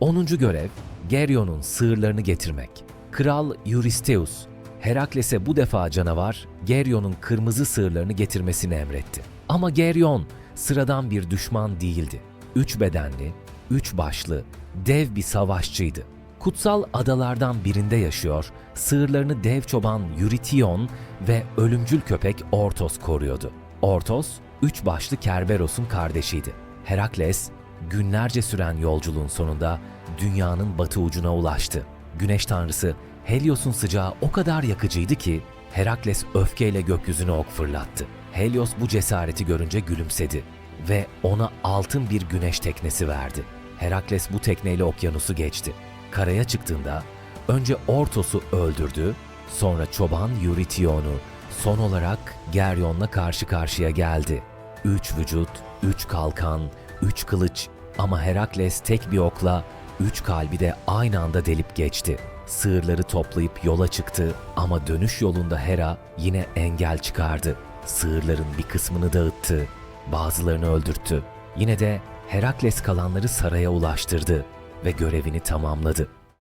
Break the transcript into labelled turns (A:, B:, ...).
A: 10. görev Geryon'un sığırlarını getirmek. Kral Eurystheus, Herakles'e bu defa canavar Geryon'un kırmızı sığırlarını getirmesini emretti. Ama Geryon sıradan bir düşman değildi. Üç bedenli, üç başlı, dev bir savaşçıydı. Kutsal adalardan birinde yaşıyor, sığırlarını dev çoban Eurytion ve ölümcül köpek Ortos koruyordu. Ortos, üç başlı Kerberos'un kardeşiydi. Herakles, günlerce süren yolculuğun sonunda dünyanın batı ucuna ulaştı. Güneş tanrısı Helios'un sıcağı o kadar yakıcıydı ki Herakles öfkeyle gökyüzüne ok fırlattı. Helios bu cesareti görünce gülümsedi ve ona altın bir güneş teknesi verdi. Herakles bu tekneyle okyanusu geçti. Karaya çıktığında önce Ortos'u öldürdü, sonra çoban Eurytion'u, son olarak Geryon'la karşı karşıya geldi. Üç vücut, üç kalkan, üç kılıç ama Herakles tek bir okla üç kalbi de aynı anda delip geçti. Sığırları toplayıp yola çıktı ama dönüş yolunda Hera yine engel çıkardı. Sığırların bir kısmını dağıttı, bazılarını öldürttü. Yine de Herakles kalanları saraya ulaştırdı ve görevini tamamladı.